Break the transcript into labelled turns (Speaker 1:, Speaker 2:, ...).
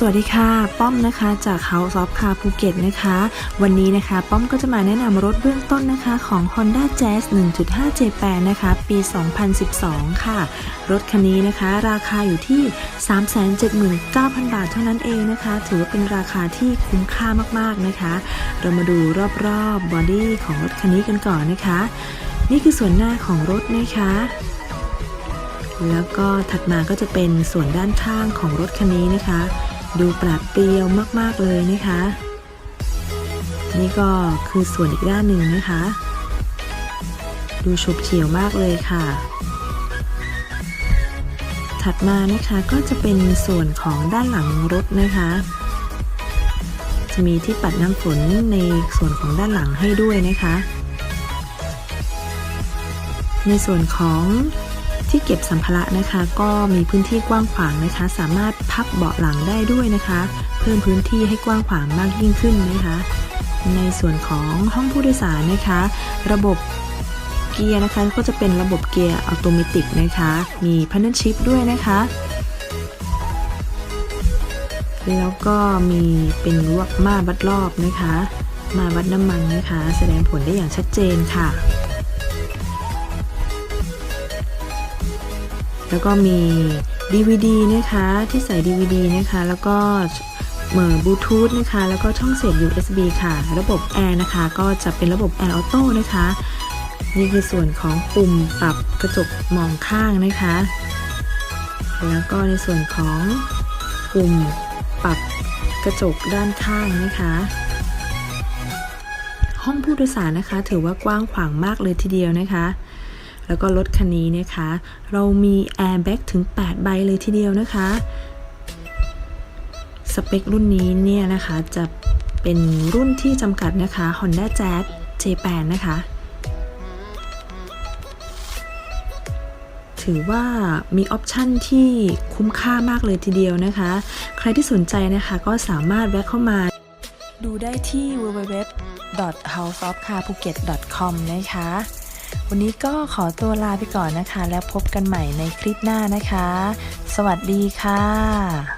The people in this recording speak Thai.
Speaker 1: สวัสดีค่ะ ป้อมนะคะจาก House of Car ภูเก็ตนะคะ วันนี้นะคะ ป้อมก็จะมาแนะนำรถเบื้องต้นนะคะของ Honda Jazz 1.5 J8 นะคะ ปี 2012 ค่ะ รถคันนี้นะคะ ราคาอยู่ที่ 379,000 บาทเท่านั้นเองนะคะ ถือว่าเป็นราคาที่คุ้มค่ามากๆนะคะ เรามาดูรอบๆบอดี้ของรถคันนี้กันก่อนนะคะ นี่คือส่วนหน้าของรถนะคะแล้วก็ถัดมาก็จะเป็นส่วนด้านข้างของรถคันนี้นะคะ ดูปราดเปรียวมาก ๆ เลยนะคะ นี่ก็คือส่วนอีกด้านหนึ่งนะคะ ดูฉบเฉียวมากเลยค่ะ ถัดมานะคะก็จะเป็นส่วนของด้านหลังรถนะคะ จะมีที่ปัดน้ำฝนในส่วนของด้านหลังให้ด้วยนะคะ ในส่วนของ ที่เก็บสัมภาระนะคะ ก็มีพื้นที่กว้างขวางนะคะ สามารถพับเบาะหลังได้ด้วยนะคะ เพิ่มพื้นที่ให้กว้างขวางมากยิ่งขึ้นนะคะ ในส่วนของห้องผู้โดยสารนะคะ ระบบเกียร์นะคะก็จะเป็นระบบเกียร์อัตโนมัตินะคะ มีพัน n ชิพด้วยนะคะแล้วก็มีเป็นวักมาวัดรอบนะคะ มาวัดน้ำมันนะคะ แสดงผลได้อย่างชัดเจนค่ะ แล้วก็มี DVD นะคะที่ใส่ DVD นะคะ แล้วก็เหมือบลูทูธนะคะ แล้วก็ช่องเสียบ USB ค่ะ ระบบแอร์นะคะ ก็จะเป็นระบบแอร์ออโต้นะคะ นี่คือส่วนของปุ่มปรับกระจกมองข้างนะคะ แล้วก็ในส่วนของปุ่มปรับกระจกด้านข้างนะคะ ห้องผู้โดยสารนะคะ ถือว่ากว้างขวางมากเลยทีเดียวนะคะ แล้วก็รถคันนี้นะคะ เรามีแอร์แบ็กถึง 8 ใบเลยทีเดียวนะคะ สเปครุ่นนี้เนี่ยนะคะจะเป็นรุ่นที่จำกัดนะคะ Honda Jazz J8 นะคะ ถือว่ามีออปชันที่คุ้มค่ามากเลยทีเดียวนะคะ ใครที่สนใจนะคะก็สามารถแวะเข้ามาดูได้ที่ www.houseofcarphuket.com นะคะ วันนี้ก็ขอตัวลาไปก่อนนะคะ แล้วพบกันใหม่ในคลิปหน้านะคะ สวัสดีค่ะ